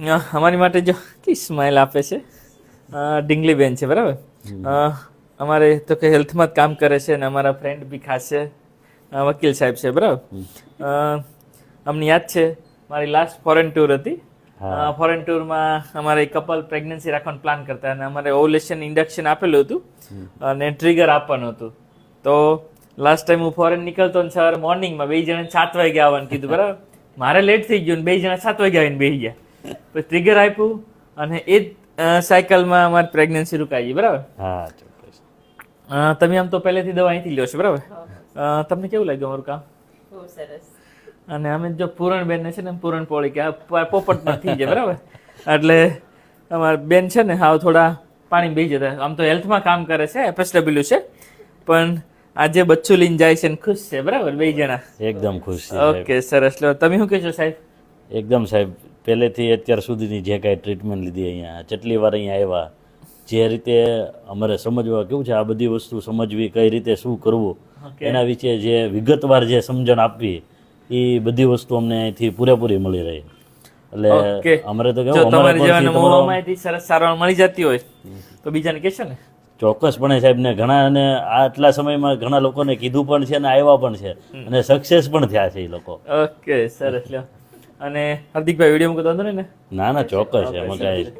અમારી માટે જો કે સ્માઇલ આપે છે. ડીંગલી બેન છે બરાબર? અમારે તો કે હેલ્થમાં જ કામ કરે છે અને અમારા ફ્રેન્ડ બી ખાસ છે. વકીલ સાહેબ છે બરાબર? અમને યાદ છે મારી લાસ્ટ ફોરેન ટૂર હતી. ફોરેન ટૂરમાં અમારે કપલ પ્રેગ્નન્સી રાખવાનો પ્લાન કરતા અને અમારે ઓવલેશન ઇન્ડક્શન આપેલું હતું અને ટ્રિગર આપવાનું હતું. તો લાસ્ટ ટાઈમ હું ફોરેન નીકળતો ને સવારે મોર્નિંગમાં બે જણા સાત વાગે આવવાનું કીધું બરાબર? મારે લેટ થઈ ગયું ને બે જણા સાત વાગે આવીને બેસી ગયા. પછી ટ્રિગર આપ્યું અને એ જ સાયકલમાં અમારી પ્રેગ્નન્સી રોકાઈ ગઈ બરાબર? હા ચોક્કસ. તમે આમ તો પહેલેથી દવા અહીંથી લ્યો છો બરાબર? તમને કેવું લાગ્યું અમારું કામ? બહુ સરસ. અને અમે જો પૂરણ બેન છે ને પૂરણ પોળી કે આ પોપટમાં થઈ જાય બરાબર? એટલે અમારા બેન છે ને હાવ થોડા પાણી બેસી જતા. આમ તો હેલ્થમાં કામ કરે છે એફએસડબલ્યુ છે પણ આજે બચ્ચું લઈને જાય છે ને ખુશ છે બરાબર બે જણા? એકદમ ખુશ છે. ઓકે સરસ. લો તમે શું કહેશો સાહેબ? એકદમ સાહેબ પહેલેથી અત્યાર સુધીની જે કાંઈ ટ્રીટમેન્ટ લીધી અહીંયા જેટલી વાર અહીંયા આવ્યા જે રીતે અમારે સમજવા કેવું છે આ બધી વસ્તુ સમજવી કઈ રીતે શું કરવું એના વિશે જે વિગતવાર જે સમજણ આપવી એ બધી વસ્તુ અમને અહીંથી પૂરેપૂરી મળી રહી. એટલે અમારે તો કેવું તમારી સરસ સારવાર મળી જતી હોય તો બીજાને કહેશો ને? ચોક્કસપણે સાહેબ ને ઘણા અને આટલા સમયમાં ઘણા લોકોને કીધું પણ છે અને આવ્યા પણ છે અને સક્સેસ પણ થયા છે એ લોકો. ઓકે સરસ લ્યો. અને હાર્દિકભાઈ વીડિયો મૂકતો હતો ને? ના ના ચોક્કસ છે એમાં કાંઈ